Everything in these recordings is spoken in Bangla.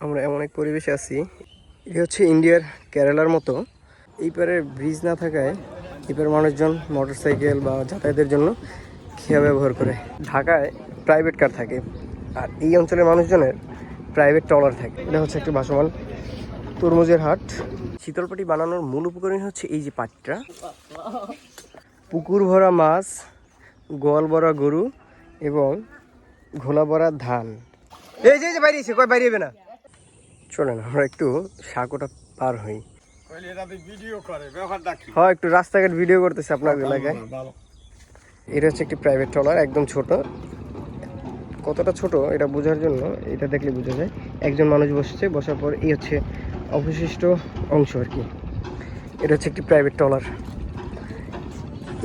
আমরা এমন এক পরিবেশে আছি। এটি হচ্ছে ইন্ডিয়ার কেরালার মতো। এই পারে ব্রিজ না থাকায় এপারে মানুষজন মোটরসাইকেল বা যাতায়াতের জন্য খেয়া ব্যবহার করে। ঢাকায় প্রাইভেট কার থাকে আর এই অঞ্চলের মানুষজনের প্রাইভেট ট্রলার থাকে। এটা হচ্ছে একটি ভাসমান তরমুজের হাট। শীতলপাটি বানানোর মূল উপকরণ হচ্ছে এই যে পাটটা। পুকুর ভরা মাছ, গোয়াল ভরা গরু এবং ঘোলা ভরা ধান। এই যে বাইরে কয় বাইরে না? চলেন আমরা একটু সাঁকোটা পার হই। হ্যাঁ একটু রাস্তাঘাট ভিডিও করতেছে আপনার এলাকায়। এটা হচ্ছে একটি প্রাইভেট ট্রলার একদম ছোট। কতটা ছোট এটা বোঝার জন্য এটা দেখলে বোঝা যায়। একজন মানুষ বসেছে বসার পর এই হচ্ছে অবশিষ্ট অংশ আর কি। এটা হচ্ছে একটি প্রাইভেট ট্রলার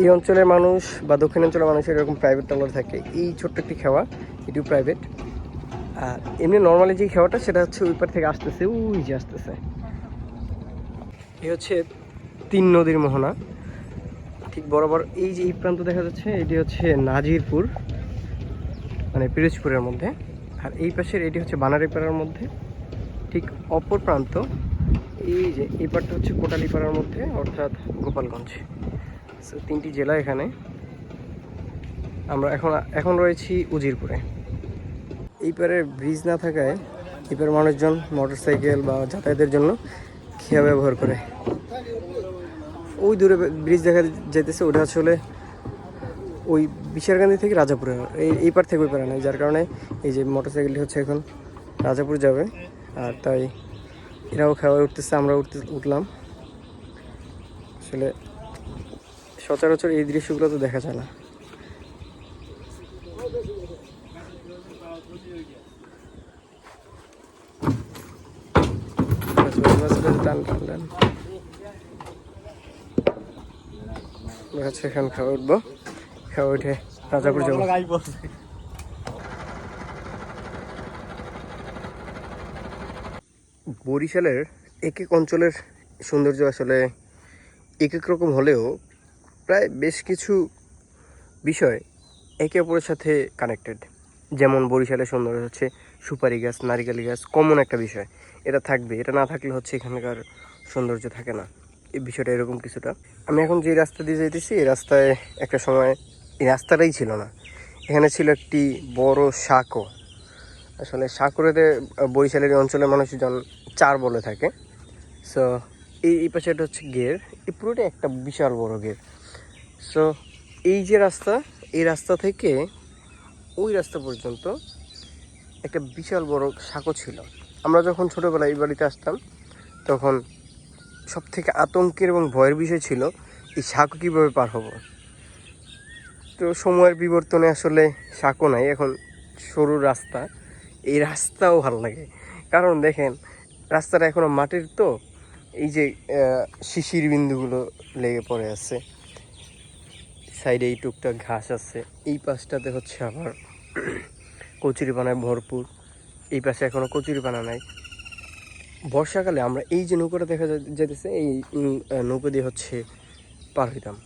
এই অঞ্চলের মানুষ বা দক্ষিণ অঞ্চলের মানুষের এরকম প্রাইভেট ট্রলার থাকে। এই ছোট্ট একটি খেওয়া এটিও প্রাইভেট আর এমনি নর্মালি যে খেওয়াটা সেটা হচ্ছে ওই পার থেকে আসতেছে, ওই যে আসতেছে। এই হচ্ছে তিন নদীর মোহনা। ঠিক বরাবর এই যে এই প্রান্ত দেখা যাচ্ছে, এটি হচ্ছে নাজিরপুর মানে পিরোজপুরের মধ্যে। আর এই পাশের এটি হচ্ছে বানারীপাড়ার মধ্যে। ঠিক অপর প্রান্ত, এই যে এই পারটা হচ্ছে কোটালীপাড়ার মধ্যে, অর্থাৎ গোপালগঞ্জ। তিনটি জেলা এখানে। আমরা এখন এখন রয়েছি উজিরপুরে। এই পারে ব্রিজ না থাকায় এই পারে মানুষজন মোটরসাইকেল বা যাতায়াতের জন্য খেয়া ব্যবহার করে। ওই দূরে ব্রিজ দেখা যেতেছে ওটা আসলে ওই বিশারকান্দি থেকে রাজাপুরে। এই এই পার থেকে ওই পারে নাই, যার কারণে এই যে মোটরসাইকেলটি হচ্ছে এখন রাজাপুর যাবে। আর তাই এরাও খাওয়ায় উঠতেছে আমরা উঠতে, উঠলাম। আসলে সচরাচর এই দৃশ্যগুলো তো দেখা যায় না। খাওয়া উঠবো। খাওয়া উঠে যাব বরিশালের এক এক অঞ্চলের সৌন্দর্য আসলে এক এক রকম হলেও প্রায় বেশ কিছু বিষয় একে অপরের সাথে কানেক্টেড যেমন বরিশালের সৌন্দর্য হচ্ছে সুপারি গাছ, নারিকেলি গাছ, কমন একটা বিষয়। এটা থাকবে, এটা না থাকলে হচ্ছে এখানকার সৌন্দর্য থাকে না। এই বিষয়টা এরকম কিছুটা। আমি এখন যে রাস্তা দিয়ে যেতেছি এই রাস্তায় একটা সময়, এই রাস্তাটাই ছিল না। এখানে ছিল একটি বড় সাঁকো। আসলে সাঁকুড়াতে বরিশালের অঞ্চলের মানুষজন চার বলে থাকে। সো এই এই পাশে এটা হচ্ছে গের এই পুরোটা একটা বিশাল বড় গের সো এই যে রাস্তা, এই রাস্তা থেকে ওই রাস্তা পর্যন্ত একটা বিশাল বড় সাঁকো ছিল। আমরা যখন ছোটোবেলায় এই বাড়িতে আসতাম, তখন সব থেকে আতঙ্কের এবং ভয়ের বিষয় ছিল, এই সাঁকো কীভাবে পার হব? তো সময়ের বিবর্তনে আসলে সাঁকো নাই, এখন সরু রাস্তা। এই রাস্তাও ভালো লাগে। কারণ দেখেন, রাস্তাটা এখনও মাটির তো, এই যে শিশির বিন্দুগুলো লেগে পড়ে আছে। সাইডে এই টুকটাক ঘাস আছে, এই পাশটাতে হচ্ছে আবার কচুরি পানায় ভরপুর। এই পাশে এখনও কচুরি পানা নাই। বর্ষাকালে আমরা এই যে নৌকাটা দেখা যা- যাইতেছে, এই নৌকা দিয়ে হচ্ছে পার হইতাম।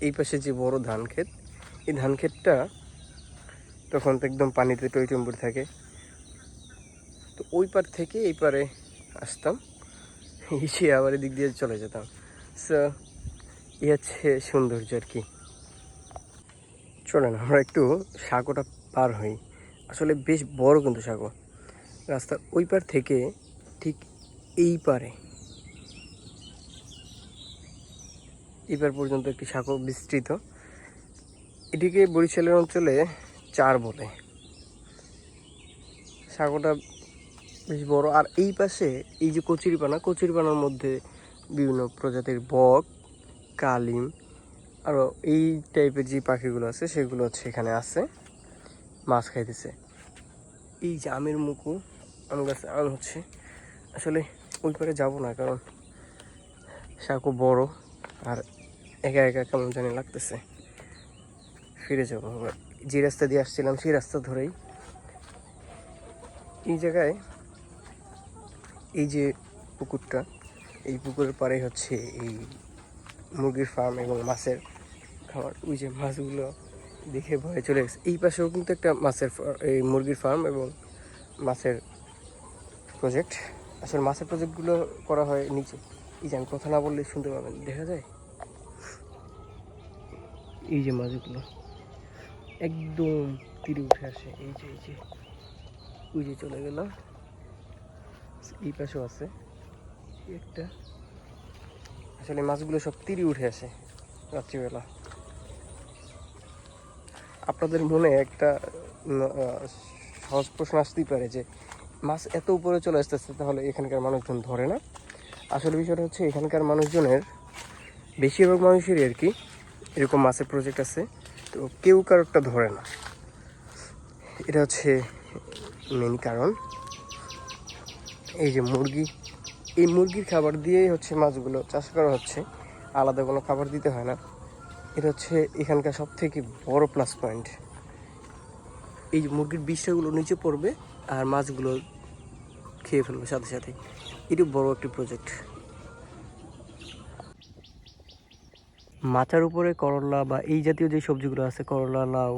এই পাশে যে বড় ধান ক্ষেত, এই ধান ক্ষেতটা তখন তো একদম পানিতে টইটম্বুর থাকে। তো ওই পার থেকে এই পারে আসতাম। এসে আবার এদিক দিয়ে চলে যেতাম। সো এই হচ্ছে সৌন্দর্য আর কি। চলেন, আমরা একটু সাঁকোটা পার হই। আসলে বেশ বড় কিন্তু সাঁকো রাস্তার ওই পার থেকে ঠিক এই পারে। এই পার পর্যন্ত একটি সাঁকো বিস্তৃত। এটিকে বরিশালের অঞ্চলে চার বলে। সাঁকোটা বেশ বড়। আর এই পাশে এই যে কচুরিপানা, কচুরিপানার মধ্যে বিভিন্ন প্রজাতির বক, কালিম আরও এই টাইপের যে পাখিগুলো আছে, সেগুলো হচ্ছে এখানে আছে। মাছ খাইতেছে। এই যে আমের মুকু আম গাছে আম হচ্ছে। আসলে ওই পারে যাব না, কারণ সাঁকো বড় আর একা একা কেমন জানি লাগতেছে। ফিরে যাব আমরা যে রাস্তা দিয়ে আসছিলাম, সেই রাস্তা ধরেই এই জায়গায় এই যে পুকুরটা, এই পুকুরের পাড়ে হচ্ছে এই মুরগির ফার্ম এবং মাছের খাবার ওই যে মাছগুলো দেখে ভয়ে চলে গেছে। এই পাশেও কিন্তু একটা মাছের এই মুরগির ফার্ম এবং মাছের প্রজেক্ট আসলে মাছের প্রজেক্টগুলো করা হয় নিচে। এই যে আমি কথা না বললে শুনতে পাবেন। দেখা যায়? এই যে মাছগুলো একদম তীরে উঠে আসে। এই যে এই যে, ওই যে চলে গেল। এই পাশেও আছে। একটা। আসলে মাছগুলো সব তীরে উঠে আসে রাত্রিবেলা। আপনাদের মনে একটা সহজ প্রশ্ন আসতেই পারে যে, মাছ এত উপরে চলে আসতেছে, তাহলে এখানকার মানুষজন ধরে না? আসলে বিষয়টা হচ্ছে, এখানকার মানুষজনের, বেশিরভাগ মানুষেরই আর কি, এরকম মাছের প্রজেক্ট আছে, তো কেউ কারোরটা ধরে না। এটা হচ্ছে মেন কারণ। এই যে মুরগি, এই মুরগির খাবার দিয়েই হচ্ছে মাছগুলো, চাষ করা হচ্ছে। আলাদা কোনো খাবার দিতে হয় না। এটা হচ্ছে এখানকার সব থেকে বড় প্লাস পয়েন্ট এই মুরগির বিষয়গুলো নিচে পড়বে আর মাছগুলো খেয়ে ফেলবে সাথে সাথে। এটি বড় একটি প্রজেক্ট মাচার উপরে করলা বা এই জাতীয় যে সবজিগুলো আছে, করলা, লাউ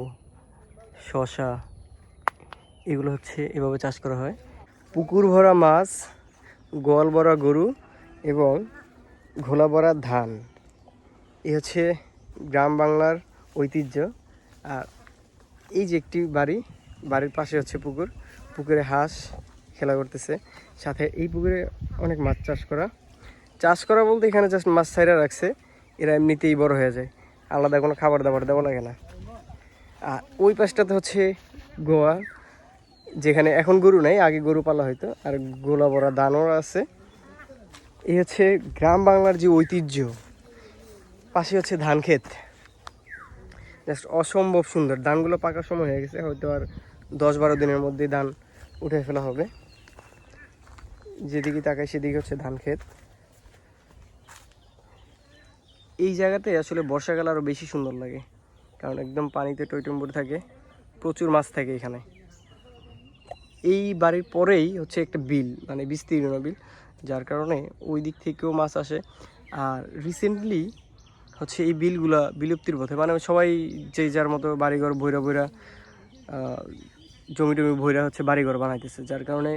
শশা এগুলো হচ্ছে এভাবে চাষ করা হয়। পুকুর ভরা মাছ, গোয়াল ভরা গরু এবং ঘোলা ভরা ধান। এ হচ্ছে গ্রাম বাংলার ঐতিহ্য। আর এই যে একটি বাড়ি, বাড়ির পাশে হচ্ছে পুকুর। পুকুরে হাঁস খেলা করতেছে। সাথে এই পুকুরে অনেক মাছ চাষ করা। চাষ করা বলতে এখানে জাস্ট মাছ ছাইরা রাখছে। এরা এমনিতেই বড় হয়ে যায়। আলাদা কোনো খাবার দাবার দেওয়া লাগে না। আর ওই পাশটাতে হচ্ছে গোয়া, যেখানে এখন গরু নাই, আগে গরু পালা হয়তো আর গোলা বড়া দানও আছে। এই হচ্ছে গ্রাম বাংলার যে ঐতিহ্য। পাশে হচ্ছে ধান ক্ষেত। জাস্ট অসম্ভব সুন্দর। ধানগুলো পাকার সময় হয়ে গেছে, হয়তো আর দশ বারো দিনের মধ্যেই ধান উঠে ফেলা হবে। যেদিকে তাকায় সেদিকে হচ্ছে ধান ক্ষেত। এই জায়গাতে আসলে বর্ষাকাল আরও বেশি সুন্দর লাগে, কারণ একদম পানিতে টইটম্বুর থাকে, প্রচুর মাছ থাকে এখানে। এই বাড়ির পরেই হচ্ছে একটা বিল মানে বিস্তীর্ণ বিল, যার কারণে ওই দিক থেকেও মাছ আসে। আর রিসেন্টলি হচ্ছে এই বিলগুলা, বিলুপ্তির পথে। মানে সবাই যে যার মতো বাড়িঘর ভৈরা ভৈরা জমি টমি ভৈরা হচ্ছে বাড়িঘর বানাইতেছে, যার কারণে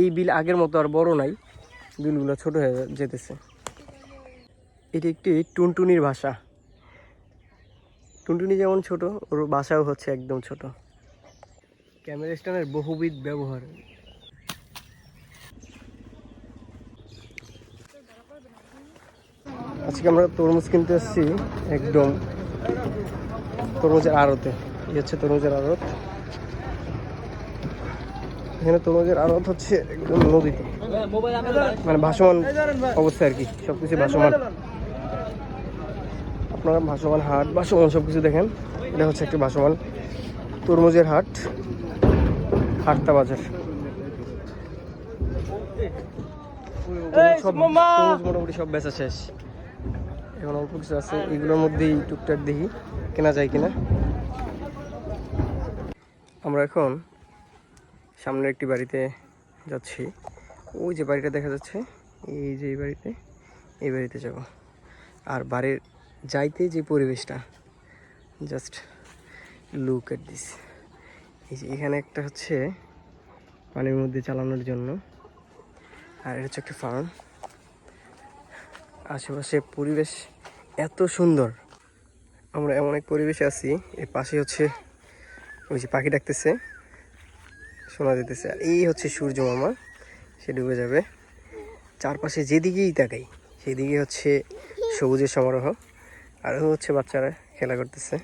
এই বিল আগের মতো আর বড় নাই, বিলগুলো ছোট হয়ে যেতেছে। এটি একটি টুনটুনির ভাষা। টুনটুনি যেমন ছোট, ওর ভাষাও হচ্ছে একদম ছোট। ক্যামেরা স্ট্যান্ডের বহুবিধ ব্যবহার। আজকে আমরা তরমুজ কিনতে এসেছি একদম তরমুজের আড়তে। এই হচ্ছে তরমুজের আড়ত। এখানে তরমুজের আড়ত হচ্ছে একদম নদীতে। মানে ভাসমান অবস্থা আর কি সব কিছু ভাসমান। আপনারা ভাসমান হাট ভাসমান সব কিছু দেখেন। এটা হচ্ছে একটি ভাসমান তরমুজের হাট হাটটা বাজার। সব মোটামুটি সব বেচা শেষ। এখন অল্প কিছু আছে, এগুলোর মধ্যেই টুকটাক দেখি, কেনা যায় কিনা। আমরা এখন সামনের একটি বাড়িতে যাচ্ছি। ওই যে বাড়িটা দেখা যাচ্ছে, এই যে এই বাড়িতে এই বাড়িতে যাব। আর বাড়ির যাইতে যে পরিবেশটা জাস্ট লুক এট দিস এই যে এখানে একটা হচ্ছে পানির মধ্যে চালানোর জন্য, আর এটা হচ্ছে একটা ফার্ম আশেপাশে পরিবেশ এত সুন্দর। আমরা এমন এক পরিবেশে আছি, এর পাশে হচ্ছে ওই যে পাখি ডাকতেছে, শোনা যেতেছে আর এই হচ্ছে সূর্য মামা, সে ডুবে যাবে। চারপাশে যেদিকেই তাকাই, সেদিকে হচ্ছে সবুজের সমারোহ, আর হচ্ছে বাচ্চারা খেলা করতেছে।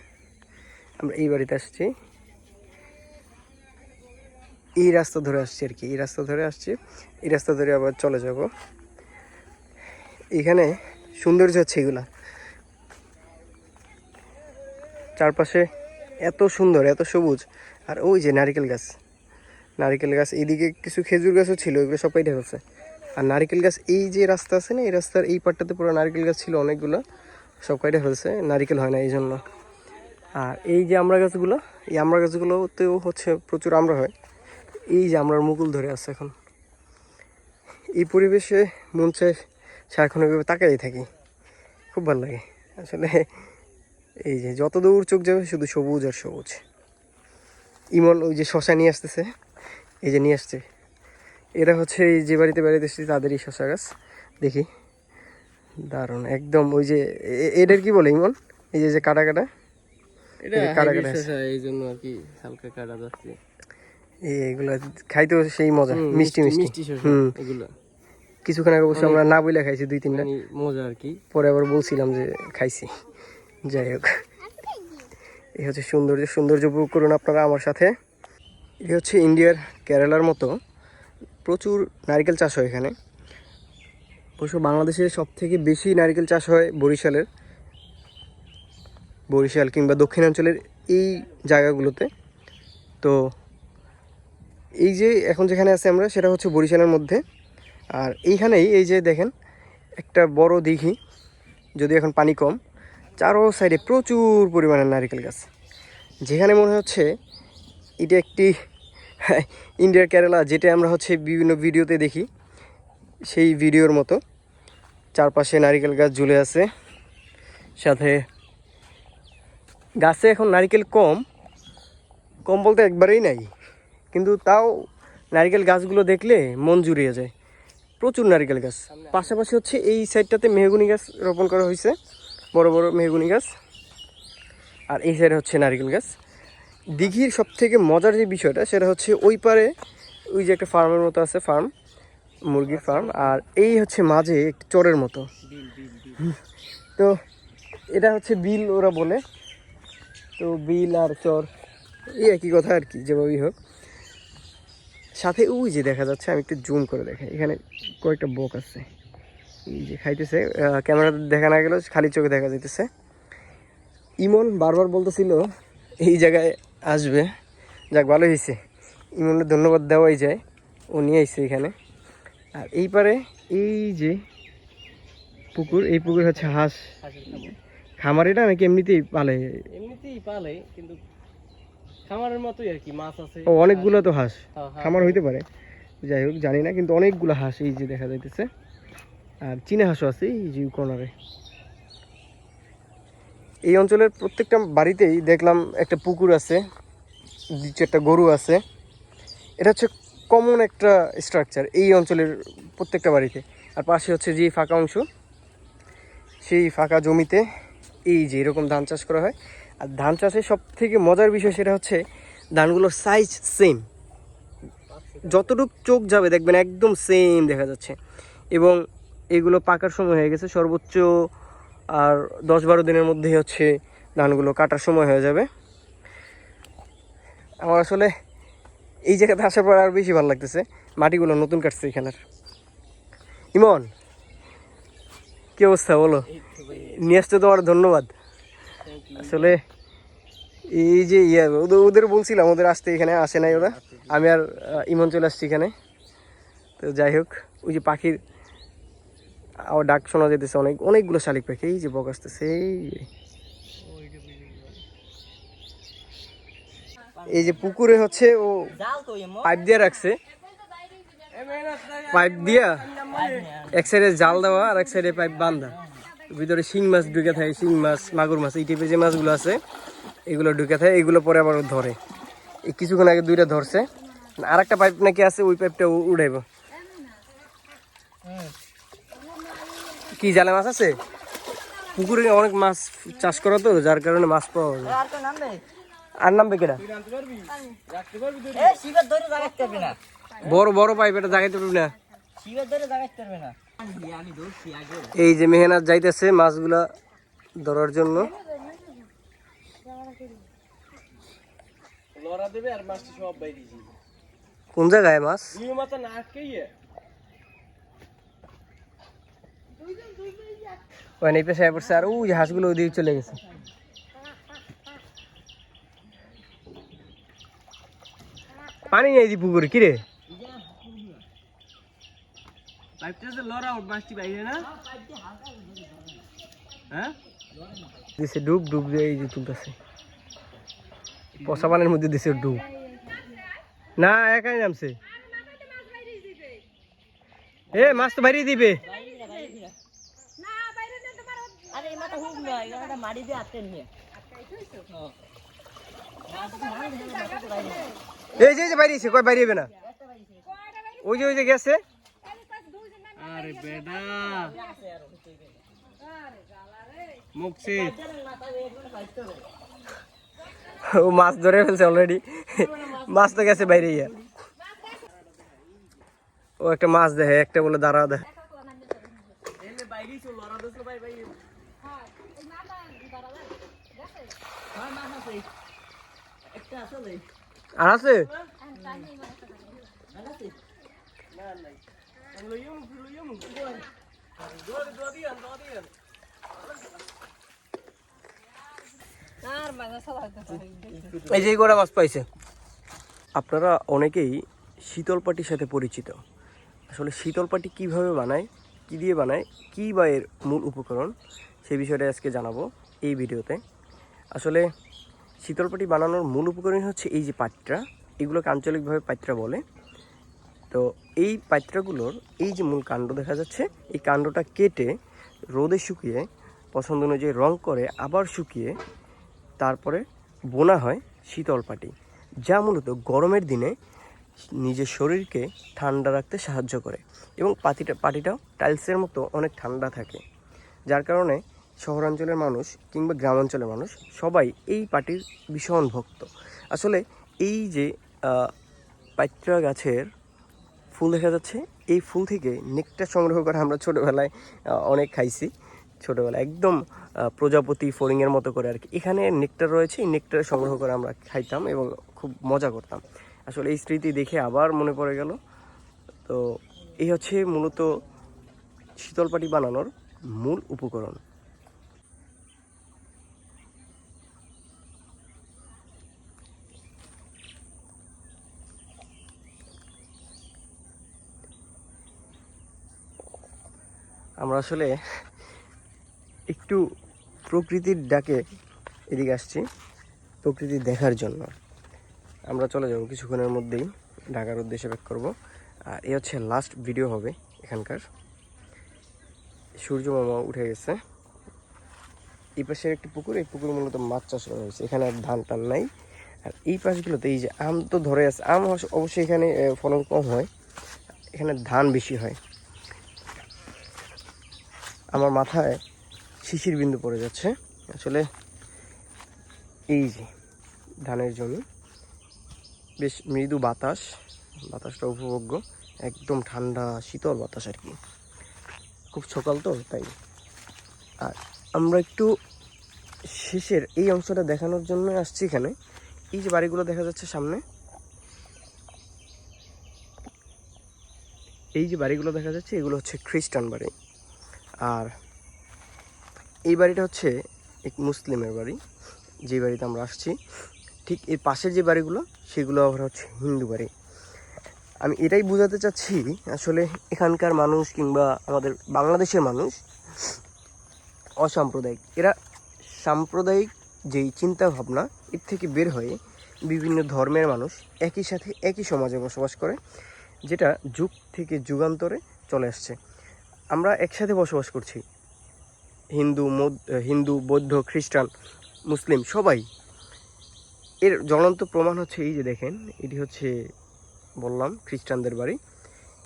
আমরা এই বাড়িতে আসছি। এই রাস্তা ধরে আসছি আর কি, এই রাস্তা ধরে আসছি। এই রাস্তা ধরে আবার চলে যাব। এখানে সৌন্দর্য হচ্ছে এগুলা। চারপাশে এত সুন্দর, এত সবুজ। আর ওই যে নারিকেল গাছ। নারিকেল গাছ এইদিকে কিছু খেজুর গাছও ছিল এগুলো সব কেটে ফেলছে আর নারিকেল গাছ, এই যে রাস্তা আছে না, এই রাস্তার এই পাটটাতে পুরো নারিকেল গাছ ছিল অনেকগুলো, সব কেটে ফেলছে, নারিকেল হয় না এই জন্য। আর এই যে আমরা গাছগুলো, এই আমরা গাছগুলোতেও হচ্ছে প্রচুর আমরা হয়। এই যে আমরার মুকুল ধরে আছে এখন। এই পরিবেশে মন চায় সারাক্ষণ তাকাই থাকি। খুব ভালো লাগে। আসলে এই যে যত দূর চোখ যাবে শুধু সবুজ আর সবুজ। ইমন ওই যে শশা নিয়ে আসতেছে। এই যে নিয়ে আসছে। এরা হচ্ছে এই যে বাড়িতে বেড়াতে এসেছি তাদেরই শশা গাছ। দেখি। দারুণ। একদম ওই যে এটার কি বলে ইমন? এই যে যে কাটা কাটা? এই কাটা কাটা। এই জন্য আর কি হালকা কাটা যাচ্ছে। এইগুলো খাইতেও সেই মজা মিষ্টি মিষ্টি হুম। এগুলো। কিছুক্ষণ আগে অবশ্য আমরা না বইলে খাইছি দুই তিনটা। মানে মজা আর কি। পরে আবার বলছিলাম যে খাইছি। যাই হোক। এই হচ্ছে সৌন্দর্য সৌন্দর্য উপভোগ করুন আপনারা আমার সাথে। এই হচ্ছে ইন্ডিয়ার কেরালার মতো প্রচুর নারকেল চাষ হয় এখানে। অবশ্য বাংলাদেশে সব থেকে বেশি নারকেল চাষ হয় বরিশালের। বরিশাল কিংবা দক্ষিণাঞ্চলের এই জায়গাগুলোতে। তো এই যে এখন যেখানে আছে আমরা, সেটা হচ্ছে বরিশালের মধ্যে। আর এইখানেই এই যে দেখেন, একটা বড় দিঘি যদি এখন পানি কম। চারো সাইডে প্রচুর পরিমাণে নারকেল গাছ। যেখানে মনে হচ্ছে এটা একটি ইন্ডিয়ার কেরালা, যেটা আমরা হচ্ছে বিভিন্ন ভিডিওতে দেখি। সেই ভিডিওর মতো চারপাশে নারিকেল গাছ ঝুলে আছে। সাথে গাছে এখন নারকেল কম কম বলতে একবারেই নাই। কিন্তু তাও নারিকেল গাছগুলো দেখলে মন জুড়িয়ে যায়। প্রচুর নারকেল গাছ। পাশাপাশি হচ্ছে এই সাইডটাতে মেহগুনি গাছ রোপণ করা হয়েছে। বড় বড় মেহগুনি গাছ, আর এই সাইডে হচ্ছে নারিকেল গাছ। দিঘির সব থেকে মজার যে বিষয়টা, সেটা হচ্ছে ওই পারে ওই যে একটা ফার্মের মতো আছে ফার্ম মুরগির ফার্ম আর এই হচ্ছে মাঝে একটি চরের মতো। তো এটা হচ্ছে বিল ওরা বলে। তো বিল আর চর, এই একই কথা আর কি, যেভাবেই হোক। সাথে ওই যে দেখা যাচ্ছে, আমি একটু জুম করে দেখাই, এখানে কয়েকটা বক আছে। এই যে খাইতেছে ক্যামেরা দেখা না গেলেও খালি চোখে দেখা যাইতেছে। ইমন বারবার বলতেছিল এই জায়গায় আসবে। যাক ভালো হয়েছে ইমনের ধন্যবাদ দেওয়াই যায়। ও নিয়ে আসছে এখানে। আর এই পারে এই যে পুকুর এই পুকুর হচ্ছে হাঁস। খামারিটা নাকি এমনিতেই পালে? এমনিতেই পালে কিন্তু খামারের মতোই আর কি মাছ আছে। ও অনেকগুলো তো হাঁস। হ্যাঁ, হাঁস খামার হইতে পারে। যাই হোক জানি না কিন্তু অনেকগুলো হাঁস এই যে দেখা যাইতেছে। আর চীনা হাঁসও আছে, এই যে কর্নারে এই অঞ্চলের প্রত্যেকটা বাড়িতেই দেখলাম একটা পুকুর আছে দু চারটা গরু আছে। এটা হচ্ছে কমন একটা স্ট্রাকচার এই অঞ্চলের প্রত্যেকটা বাড়িতে। আর পাশে হচ্ছে যে ফাঁকা অংশ, সেই ফাঁকা জমিতে এই যে এরকম ধান চাষ করা হয়। আর ধান চাষের সব থেকে মজার বিষয় সেটা হচ্ছে ধানগুলোর সাইজ সেম যতটুক চোখ যাবে দেখবেন একদম সেম দেখা যাচ্ছে। এবং এগুলো পাকার সময় হয়ে গেছে। সর্বোচ্চ আর দশ বারো দিনের মধ্যেই হচ্ছে ধানগুলো কাটার সময় হয়ে যাবে। আমার আসলে এই জায়গাতে আসার পর আর বেশি ভালো লাগতেছে। মাটিগুলো নতুন কাটছে এখানের ইমন, কি অবস্থা বলো? নিয়ে আসতে তোমার ধন্যবাদ। আসলে এই যে ইয়ে ওদের ওদের বলছিলাম, ওদের আসতে এখানে আসে নাই ওরা। আমি আর ইমন চলে আসছি এখানে। তো যাই হোক, ওই যে পাখির আবার ডাক শোনা যেতেছে অনেক, অনেকগুলো শালিক পাখি, এই যে বক আসতেছে, এই যে। পুকুরে হচ্ছে ও পাইপ দিয়ে রাখছে। পাইপ দিয়া এক সাইডে জাল দেওয়া আর এক সাইডে পাইপ বান্ধা। ভিতরে শিং মাছ ঢুকে থাকে, শিং মাছ, মাগুর মাছ, এই টাইপের যে মাছগুলো আছে, এগুলো ঢুকে থাকে, এগুলো পরে আবার ধরে। এই কিছুক্ষণ আগে দুইটা ধরছে। আর একটা পাইপ নাকি আছে, ওই পাইপটা উ- উড়াইব। কি জালে মাছ আছে? পুকুরে অনেক মাছ চাষ করা তো যার কারণে মাছ পাওয়া যায়। আর নামবে? কেটা বড় বড় পাইপ এটা জাগাইতে পারবি না। এই যে মেহনাত যাইতেছে মাছগুলা ধরার জন্য। লড়া দেবে আর মাছটি সব বাইরে দিয়েছি কোন জায়গায় মাছ? না ওখানে এই পেশায় পড়ছে আর ওই হাঁসগুলো ওদিকে চলে গেছে। পানি নেই দি পুকুরে কিরে হ্যাঁ? দিছে ডুব ডুব এই যে তুলতেছে। পচা পানির মধ্যে দিছে ডুব। না একাই নামছে। এ মাছ তো বাইরে দিবে আরে এই মাথা হুক না এটা মারি দিয়ে আটকে নিয়ে এই যে এই যে বাইরে কয় বাইরে হবে না ওই যে ওই যে গেছে আরে বেডা মুকসিদ ও মাছ ধরে ফেলছে অলরেডি মাছ তো গেছে বাইরে গিয়া ও একটা মাছ দেখে একটা বলে দাঁড়া দেখ এনে বাইরে চল লড়া দছ ভাই ভাই একটা আসলে আর আছে না নাই লইও মুখ লইও মুখ দোয়া দোয়া দিয়ান দোয়া দিয়ান আর মাঝে সবাই এই যে গোড়া মাছ পাইছে। আপনারা অনেকেই শীতল পাটির সাথে পরিচিত। আসলে শীতল পাটি কীভাবে বানায়, কী দিয়ে বানায়, কী বা এর মূল উপকরণ, সেই বিষয়টা আজকে জানাব এই ভিডিওতে। আসলে শীতল পাটি বানানোর মূল উপকরণ হচ্ছে এই যে পাত্রা। এগুলোকে আঞ্চলিকভাবে পাত্রা বলে। তো এই পাত্রাগুলোর এই যে মূল কাণ্ড দেখা যাচ্ছে, এই কাণ্ডটা কেটে রোদে শুকিয়ে, পছন্দ অনুযায়ী রং করে আবার শুকিয়ে তারপরে বোনা হয় শীতল পাটি যা মূলত গরমের দিনে নিজের শরীরকে ঠান্ডা রাখতে সাহায্য করে এবং পাতিটা, পাটিটাও টাইলসের মতো অনেক ঠান্ডা থাকে, যার কারণে শহরাঞ্চলের মানুষ কিংবা গ্রামাঞ্চলের মানুষ সবাই এই পাটির ভীষণ ভক্ত। আসলে এই যে পাইত্রা গাছের ফুল দেখা যাচ্ছে, এই ফুল থেকে নেকটা সংগ্রহ করে আমরা ছোটোবেলায় অনেক খাইছি। ছোটোবেলায় একদম প্রজাপতি ফড়িংয়ের মতো করে আর কি এখানে নেকটার রয়েছে, এই নেকটার সংগ্রহ করে আমরা খাইতাম এবং খুব মজা করতাম। আসলে এই স্মৃতি দেখে আবার মনে পড়ে গেল। তো এই হচ্ছে মূলত শীতলপাটি বানানোর মূল উপকরণ। আমরা আসলে একটু প্রকৃতির ডাকে এদিকে আসছি, প্রকৃতি দেখার জন্য। আমরা চলে যাব কিছুক্ষণের মধ্যেই ঢাকার উদ্দেশ্যে ব্যাক করব। আর এ হচ্ছে লাস্ট ভিডিও হবে এখানকার। সূর্য মামা উঠে গেছে। এই পাশে একটি পুকুর, এই পুকুর মূলত মাছ চাষ করা হয়েছে। এখানে আর ধান টান নাই। আর এই পাশগুলোতে এই যে আম তো ধরে আছে, আম অবশ্য- অবশ্যই এখানে ফলন কম হয়। এখানে ধান বেশি হয়। আমার মাথায় শিশির বিন্দু পড়ে যাচ্ছে। আসলে এই যে ধানের জমি, বেশ মৃদু বাতাস, বাতাসটা উপভোগ্য, একদম ঠান্ডা, শীতল বাতাস আর কি। খুব সকাল তো, তাই। আর আমরা একটু শেষের এই অংশটা দেখানোর জন্য আসছি এখানে। এই যে বাড়িগুলো দেখা যাচ্ছে সামনে, এই যে বাড়িগুলো দেখা যাচ্ছে, এগুলো হচ্ছে খ্রিস্টান বাড়ি। আর এই বাড়িটা হচ্ছে এক মুসলিমের বাড়ি, যে বাড়িতে আমরা আসছি। ঠিক এর পাশের যে বাড়িগুলো, সেগুলো আবার হচ্ছে হিন্দু বাড়ি। আমি এটাই বোঝাতে চাচ্ছি, আসলে এখানকার মানুষ কিংবা আমাদের বাংলাদেশের মানুষ অসাম্প্রদায়িক। এরা সাম্প্রদায়িক যেই চিন্তা ভাবনা এর থেকে বের হয়ে বিভিন্ন ধর্মের মানুষ একই সাথে একই সমাজে বসবাস করে, যেটা যুগ থেকে যুগান্তরে চলে আসছে। আমরা একসাথে বসবাস করছি। হিন্দু হিন্দু, বৌদ্ধ, খ্রিস্টান, মুসলিম সবাই। এর জ্বলন্ত প্রমাণ হচ্ছে এই যে দেখেন, এটি হচ্ছে বললাম খ্রিস্টানদের বাড়ি।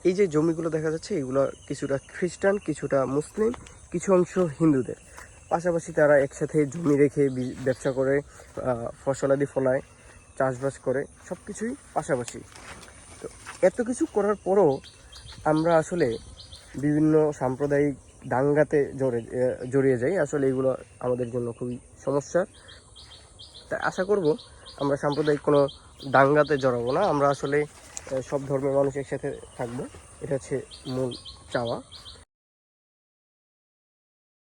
এই যে জমিগুলো দেখা যাচ্ছে, এগুলো কিছুটা খ্রিস্টান, কিছুটা মুসলিম, কিছু অংশ হিন্দুদের। পাশাপাশি তারা একসাথে জমি রেখে ব্যবসা করে ফসলাদি ফলায়, চাষবাস করে সব কিছুই পাশাপাশি। তো এত কিছু করার পরও আমরা আসলে বিভিন্ন সাম্প্রদায়িক দাঙ্গাতে জড়ে জড়িয়ে যাই আসলে এগুলো আমাদের জন্য খুবই সমস্যা। তাই আশা করব আমরা সাম্প্রদায়িক কোনো দাঙ্গাতে জড়াবো না। আমরা আসলে সব ধর্মের মানুষ একসাথে থাকব। এটা হচ্ছে মূল চাওয়া।